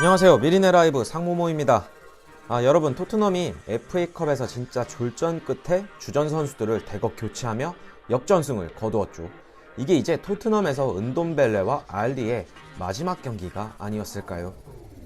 안녕하세요. 미리네 라이브 상무모입니다. 아, 여러분, 토트넘이 FA컵에서 진짜 졸전 끝에 주전 선수들을 대거 교체하며 역전승을 거두었죠. 이게 이제 토트넘에서 은돈벨레와 알리의 마지막 경기가 아니었을까요?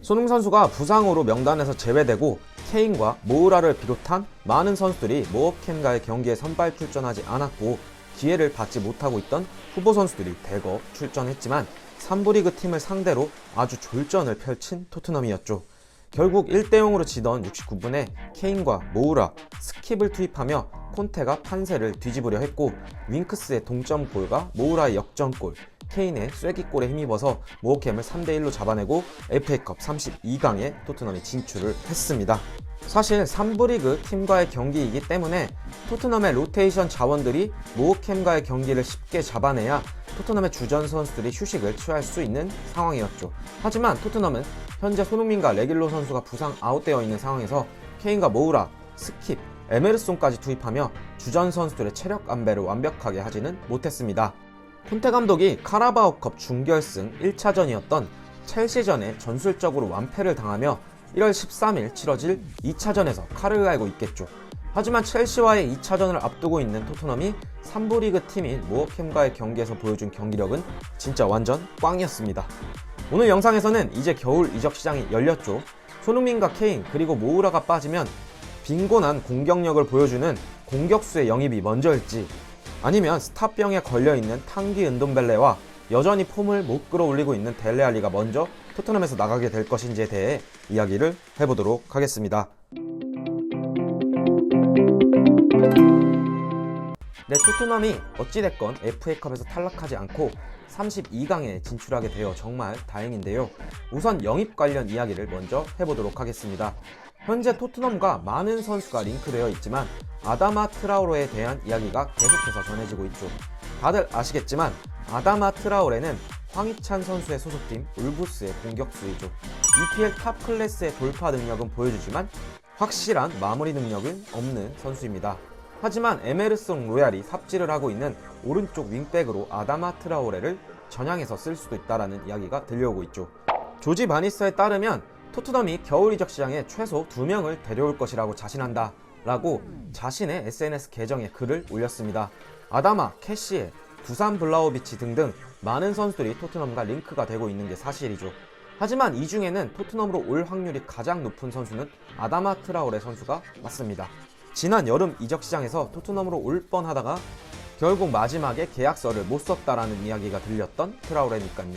손흥 선수가 부상으로 명단에서 제외되고 케인과 모우라를 비롯한 많은 선수들이 모어캠과의 경기에 선발 출전하지 않았고 기회를 받지 못하고 있던 후보 선수들이 대거 출전했지만 3부 리그 팀을 상대로 아주 졸전을 펼친 토트넘이었죠. 결국 1대0으로 지던 69분에 케인과 모우라, 스킵을 투입하며 콘테가 판세를 뒤집으려 했고 윙크스의 동점골과 모우라의 역전골, 케인의 쐐기골에 힘입어서 모어캠을 3대1로 잡아내고 FA컵 32강에 토트넘이 진출을 했습니다. 사실 3부 리그 팀과의 경기이기 때문에 토트넘의 로테이션 자원들이 모어캠과의 경기를 쉽게 잡아내야 토트넘의 주전 선수들이 휴식을 취할 수 있는 상황이었죠. 하지만 토트넘은 현재 손흥민과 레길로 선수가 부상 아웃되어 있는 상황에서 케인과 모우라, 스킵, 에메르송까지 투입하며 주전 선수들의 체력 안배를 완벽하게 하지는 못했습니다. 콘테 감독이 카라바오컵 준결승 1차전이었던 첼시전에 전술적으로 완패를 당하며 1월 13일 치러질 2차전에서 칼을 갈고 있겠죠. 하지만 첼시와의 2차전을 앞두고 있는 토트넘이 3부 리그 팀인 모어캠과의 경기에서 보여준 경기력은 진짜 완전 꽝이었습니다. 오늘 영상에서는 이제 겨울 이적 시장이 열렸죠. 손흥민과 케인 그리고 모우라가 빠지면 빈곤한 공격력을 보여주는 공격수의 영입이 먼저일지 아니면 스타병에 걸려있는 탕기 은돈벨레와 여전히 폼을 못 끌어올리고 있는 델레알리가 먼저 토트넘에서 나가게 될 것인지에 대해 이야기를 해보도록 하겠습니다. 네, 토트넘이 어찌됐건 FA컵에서 탈락하지 않고 32강에 진출하게 되어 정말 다행인데요. 우선 영입 관련 이야기를 먼저 해보도록 하겠습니다. 현재 토트넘과 많은 선수가 링크되어 있지만 아다마 트라우로에 대한 이야기가 계속해서 전해지고 있죠. 다들 아시겠지만 아다마 트라우레는 황희찬 선수의 소속팀 울부스의 공격수이죠. EPL 탑 클래스의 돌파 능력은 보여주지만 확실한 마무리 능력은 없는 선수입니다. 하지만 에메르송 로얄이 삽질을 하고 있는 오른쪽 윙백으로 아다마 트라오레를 전향해서 쓸 수도 있다라는 이야기가 들려오고 있죠. 조지 바니스에 따르면 토트넘이 겨울 이적 시장에 최소 2명을 데려올 것이라고 자신한다. 라고 자신의 SNS 계정에 글을 올렸습니다. 아다마, 캐시에, 두산 블라우비치 등등 많은 선수들이 토트넘과 링크가 되고 있는 게 사실이죠. 하지만 이 중에는 토트넘으로 올 확률이 가장 높은 선수는 아다마 트라오레 선수가 맞습니다. 지난 여름 이적 시장에서 토트넘으로 올 뻔하다가 결국 마지막에 계약서를 못 썼다라는 이야기가 들렸던 트라우레니까요.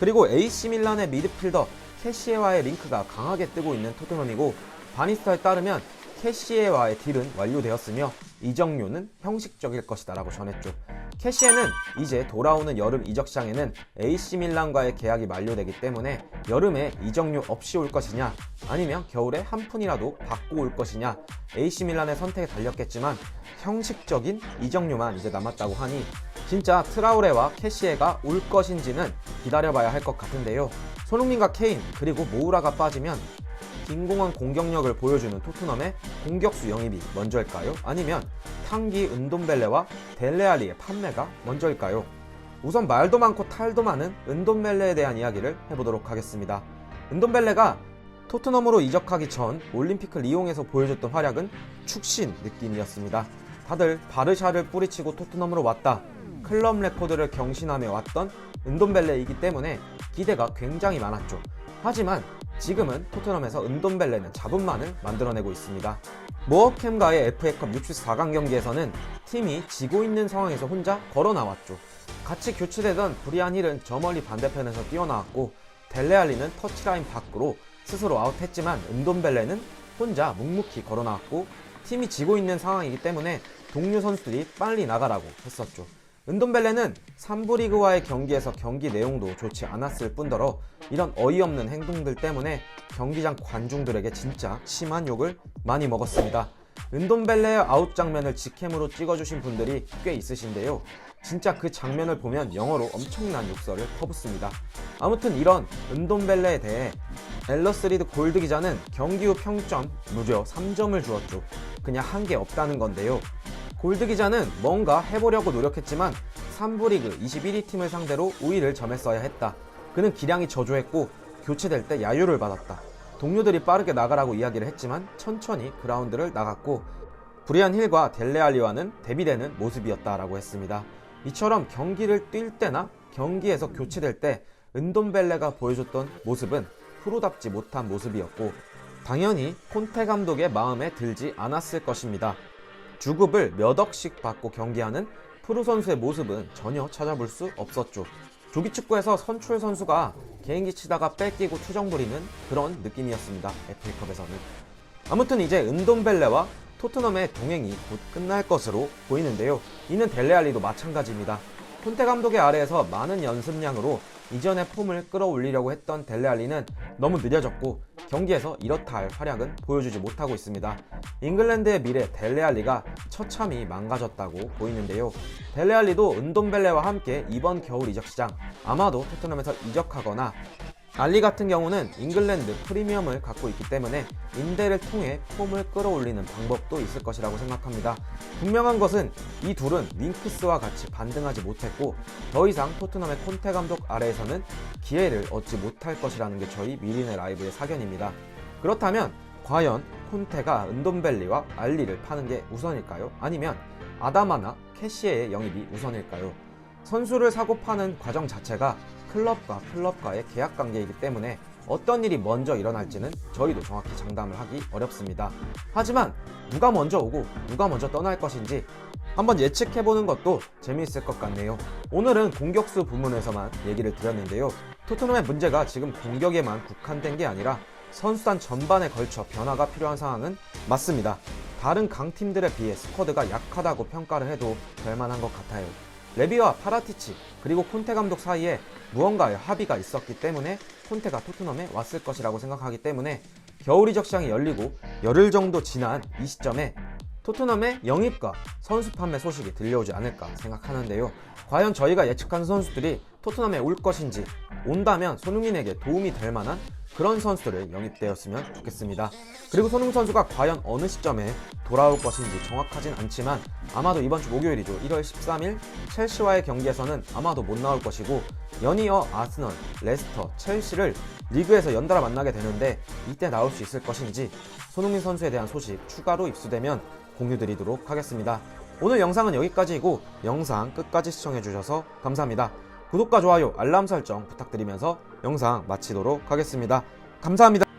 그리고 AC 밀란의 미드필더 캐시에와의 링크가 강하게 뜨고 있는 토트넘이고 바니스타에 따르면 캐시에와의 딜은 완료되었으며 이적료는 형식적일 것이다라고 전했죠. 캐시에는 이제 돌아오는 여름 이적 시장에는 AC 밀란과의 계약이 만료되기 때문에 여름에 이적료 없이 올 것이냐 아니면 겨울에 한 푼이라도 받고 올 것이냐 AC 밀란의 선택에 달렸겠지만 형식적인 이적료만 이제 남았다고 하니 진짜 트라우레와 캐시에가 올 것인지는 기다려봐야 할 것 같은데요. 손흥민과 케인 그리고 모우라가 빠지면 빈공한 공격력을 보여주는 토트넘의 공격수 영입이 먼저일까요? 아니면 탕기 은돈벨레와 델레알리의 판매가 먼저일까요? 우선 말도 많고 탈도 많은 은돈벨레에 대한 이야기를 해보도록 하겠습니다. 은돈벨레가 토트넘으로 이적하기 전 올림피크 리옹에서 보여줬던 활약은 축신 느낌이었습니다. 다들 바르샤를 뿌리치고 토트넘으로 왔다. 클럽 레코드를 경신하며 왔던 은돈벨레이기 때문에 기대가 굉장히 많았죠. 하지만 지금은 토트넘에서 은돈벨레는 잡음만을 만들어내고 있습니다. 모어캠과의 FA컵 64강 경기에서는 팀이 지고 있는 상황에서 혼자 걸어 나왔죠. 같이 교체되던 브리안 힐은 저 멀리 반대편에서 뛰어나왔고 델레알리는 터치라인 밖으로 스스로 아웃했지만 은돈벨레는 혼자 묵묵히 걸어 나왔고 팀이 지고 있는 상황이기 때문에 동료 선수들이 빨리 나가라고 했었죠. 은돈벨레는 3부 리그와의 경기에서 경기 내용도 좋지 않았을 뿐더러 이런 어이없는 행동들 때문에 경기장 관중들에게 진짜 심한 욕을 많이 먹었습니다. 은돈벨레의 아웃 장면을 직캠으로 찍어주신 분들이 꽤 있으신데요. 진짜 그 장면을 보면 영어로 엄청난 욕설을 퍼붓습니다. 아무튼 이런 은돈벨레에 대해 엘러스리드 골드 기자는 경기 후 평점 무려 3점을 주었죠. 그냥 한 게 없다는 건데요. 골드 기자는 뭔가 해보려고 노력했지만 3부 리그 21위 팀을 상대로 우위를 점했어야 했다. 그는 기량이 저조했고 교체될 때 야유를 받았다. 동료들이 빠르게 나가라고 이야기를 했지만 천천히 그라운드를 나갔고 브리안 힐과 델레알리와는 대비되는 모습이었다라고 했습니다. 이처럼 경기를 뛸 때나 경기에서 교체될 때 은돈벨레가 보여줬던 모습은 프로답지 못한 모습이었고 당연히 콘테 감독의 마음에 들지 않았을 것입니다. 주급을 몇 억씩 받고 경기하는 프로 선수의 모습은 전혀 찾아볼 수 없었죠. 조기 축구에서 선출 선수가 개인기 치다가 뺏기고 투정 부리는 그런 느낌이었습니다. FA컵에서는. 아무튼 이제 은돈벨레와 토트넘의 동행이 곧 끝날 것으로 보이는데요. 이는 델레알리도 마찬가지입니다. 콘테 감독의 아래에서 많은 연습량으로 이전의 폼을 끌어올리려고 했던 델레알리는 너무 느려졌고 경기에서 이렇다 할 활약은 보여주지 못하고 있습니다. 잉글랜드의 미래 델레알리가 처참히 망가졌다고 보이는데요. 델레알리도 은돈벨레와 함께 이번 겨울 이적 시장 아마도 토트넘에서 이적하거나 알리 같은 경우는 잉글랜드 프리미엄을 갖고 있기 때문에 임대를 통해 폼을 끌어올리는 방법도 있을 것이라고 생각합니다. 분명한 것은 이 둘은 윙크스와 같이 반등하지 못했고 더 이상 토트넘의 콘테 감독 아래에서는 기회를 얻지 못할 것이라는 게 저희 미리네 라이브의 사견입니다. 그렇다면 과연 콘테가 은돈벨리와 알리를 파는 게 우선일까요? 아니면 아다마나 캐시에의 영입이 우선일까요? 선수를 사고 파는 과정 자체가 클럽과 클럽과의 계약 관계이기 때문에 어떤 일이 먼저 일어날지는 저희도 정확히 장담을 하기 어렵습니다. 하지만 누가 먼저 오고 누가 먼저 떠날 것인지 한번 예측해보는 것도 재미있을 것 같네요. 오늘은 공격수 부문에서만 얘기를 드렸는데요. 토트넘의 문제가 지금 공격에만 국한된 게 아니라 선수단 전반에 걸쳐 변화가 필요한 상황은 맞습니다. 다른 강팀들에 비해 스쿼드가 약하다고 평가를 해도 될 만한 것 같아요. 레비와 파라티치 그리고 콘테 감독 사이에 무언가의 합의가 있었기 때문에 콘테가 토트넘에 왔을 것이라고 생각하기 때문에 겨울 이적 시장이 열리고 열흘 정도 지난 이 시점에 토트넘의 영입과 선수 판매 소식이 들려오지 않을까 생각하는데요. 과연 저희가 예측한 선수들이 토트넘에 올 것인지 온다면 손흥민에게 도움이 될 만한 그런 선수들을 영입되었으면 좋겠습니다. 그리고 손흥민 선수가 과연 어느 시점에 돌아올 것인지 정확하진 않지만 아마도 이번 주 목요일이죠. 1월 13일 첼시와의 경기에서는 아마도 못 나올 것이고 연이어 아스널, 레스터, 첼시를 리그에서 연달아 만나게 되는데 이때 나올 수 있을 것인지 손흥민 선수에 대한 소식 추가로 입수되면 공유드리도록 하겠습니다. 오늘 영상은 여기까지이고 영상 끝까지 시청해주셔서 감사합니다. 구독과 좋아요, 알람 설정 부탁드리면서 영상 마치도록 하겠습니다. 감사합니다.